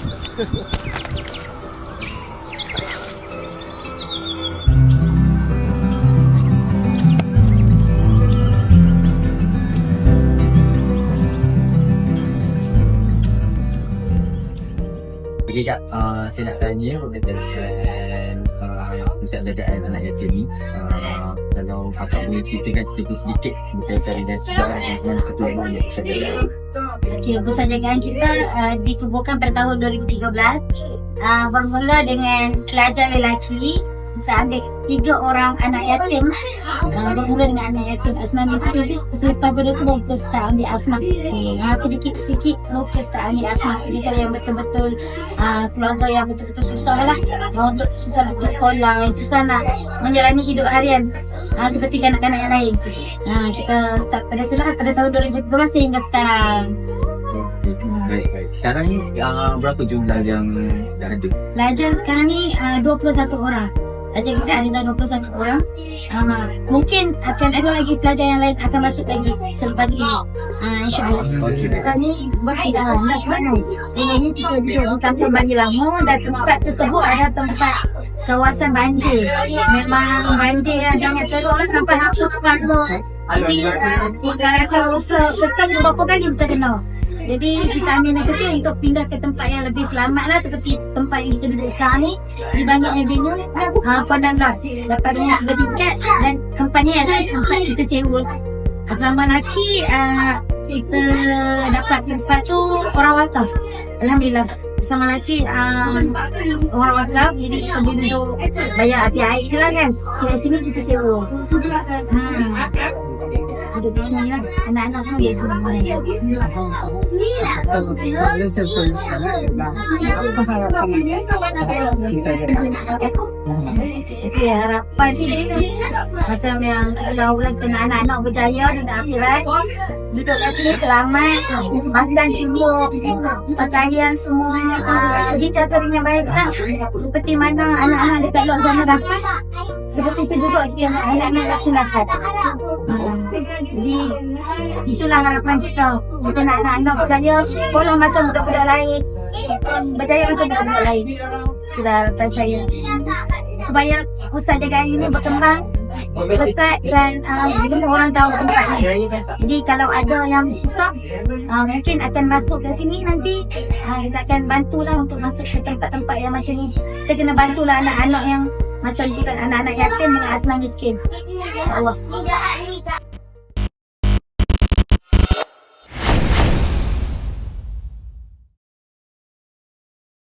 Okay Kak, uh, saya nak tanya berkaitan uh, pusat belajar anak yatim ni. Uh, Kalau kakak boleh ceritakan sedikit-sedikit berkaitan dengan sejarah dan mana keturunan yang belajar Okey, pusat jagaan kita uh, dikuburkan pada tahun 2013. Uh, bermula dengan pelajar lelaki kita ambil tiga orang anak yatim. Uh, bermula dengan anak yatim asma miskin tu selepas pada tu baru kita ambil asma. Uh, sedikit-sedikit baru kita ambil asma. Jadi kalau yang betul-betul uh, keluarga yang betul-betul susah lah. Uh, untuk susah nak pergi sekolah susah nak menjalani hidup harian uh, seperti kanak-kanak yang lain uh, kita start pada tu lah pada tahun 2012 sehingga sekarang Baik, baik. Sekarang ni uh, berapa jumlah yang dah ada? Pelajar sekarang ni uh, 21 orang. Pelajar kita ada dah 21 orang. Uh, mungkin akan ada lagi pelajar yang lain akan masuk lagi selepas ini. Uh, InsyaAllah. Kita ni berpindah nak sebenarnya. Ini ni kita duduk di kampung Banjir Lama dan tempat tersebut ada tempat kawasan banjir. Memang banjir yang sangat teruk lah sampai hampir selama Tapi tiga ratus setengah berapa kali kita kena. Jadi kita ambil inisiatif untuk pindah ke tempat yang lebih selamat lah seperti tempat yang kita duduk sekarang ni. Di banyak avenue uh, Pandan Lot dapat rumah tiga tiket dan company adalah tempat kita sewa. Selama lelaki uh, kita dapat tempat tu orang wakaf. Alhamdulillah sama lelaki uh, orang wakaf jadi kita boleh duduk bayar api air je lah kan. Kat sini kita sewa. Hmm. duduk kat sini lah. Anak-anak tu biasa main Okey, harapan. Ni macam yang kalau ulang kena anak-anak berjaya dan akhirat. Duduk kat sini selamat. Makan cukup pakaian semua. Uh, dijaga dengan baik lah. Seperti mana anak-anak dekat luar sana dah seperti itu juga dia anak-anak kat sini dapat jadi itulah harapan kita. Kita nak anak-anak berjaya sekolah macam budak-budak lain. Berjaya macam budak-budak lain. Itulah harapan saya supaya pusat jagaan ini berkembang besar dan uh, semua orang tahu tempat ni. Jadi kalau ada yang susah, uh, mungkin akan masuk ke sini nanti uh, kita akan bantulah untuk masuk ke tempat-tempat yang macam ni. Kita kena bantulah anak-anak yang macam bukan anak-anak yatim dengan aslam miskin. Allah.